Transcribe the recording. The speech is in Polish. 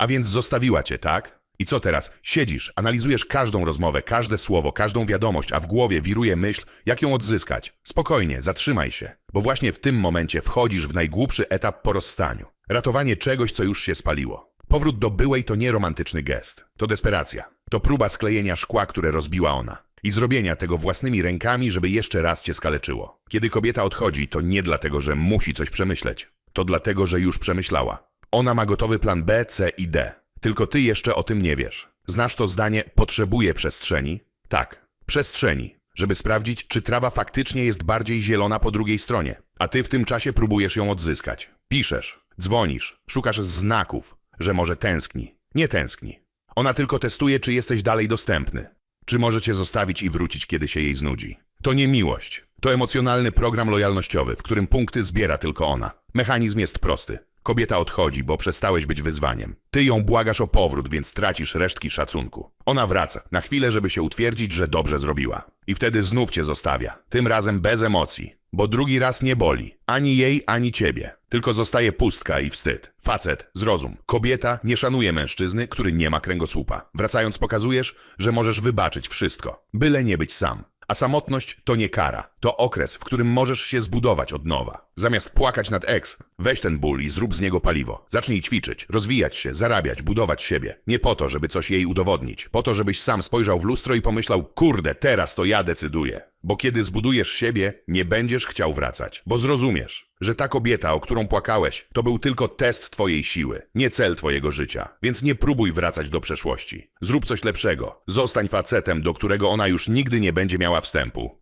A więc zostawiła cię, tak? I co teraz? Siedzisz, analizujesz każdą rozmowę, każde słowo, każdą wiadomość, a w głowie wiruje myśl, jak ją odzyskać. Spokojnie, zatrzymaj się, bo właśnie w tym momencie wchodzisz w najgłupszy etap po rozstaniu. Ratowanie czegoś, co już się spaliło. Powrót do byłej to nie romantyczny gest. To desperacja. To próba sklejenia szkła, które rozbiła ona. I zrobienia tego własnymi rękami, żeby jeszcze raz cię skaleczyło. Kiedy kobieta odchodzi, to nie dlatego, że musi coś przemyśleć. To dlatego, że już przemyślała. Ona ma gotowy plan B, C i D. Tylko ty jeszcze o tym nie wiesz. Znasz to zdanie potrzebuje przestrzeni? Tak, przestrzeni, żeby sprawdzić, czy trawa faktycznie jest bardziej zielona po drugiej stronie. A ty w tym czasie próbujesz ją odzyskać. Piszesz, dzwonisz, szukasz znaków, że może tęskni. Nie tęskni. Ona tylko testuje, czy jesteś dalej dostępny. Czy może cię zostawić i wrócić, kiedy się jej znudzi. To nie miłość. To emocjonalny program lojalnościowy, w którym punkty zbiera tylko ona. Mechanizm jest prosty. Kobieta odchodzi, bo przestałeś być wyzwaniem. Ty ją błagasz o powrót, więc tracisz resztki szacunku. Ona wraca, na chwilę, żeby się utwierdzić, że dobrze zrobiła. I wtedy znów cię zostawia. Tym razem bez emocji. Bo drugi raz nie boli. Ani jej, ani ciebie. Tylko zostaje pustka i wstyd. Facet, zrozum. Kobieta nie szanuje mężczyzny, który nie ma kręgosłupa. Wracając pokazujesz, że możesz wybaczyć wszystko. Byle nie być sam. A samotność to nie kara. To okres, w którym możesz się zbudować od nowa. Zamiast płakać nad ex, weź ten ból i zrób z niego paliwo. Zacznij ćwiczyć, rozwijać się, zarabiać, budować siebie. Nie po to, żeby coś jej udowodnić. Po to, żebyś sam spojrzał w lustro i pomyślał, kurde, teraz to ja decyduję. Bo kiedy zbudujesz siebie, nie będziesz chciał wracać. Bo zrozumiesz, że ta kobieta, o którą płakałeś, to był tylko test twojej siły, nie cel twojego życia. Więc nie próbuj wracać do przeszłości. Zrób coś lepszego. Zostań facetem, do którego ona już nigdy nie będzie miała wstępu.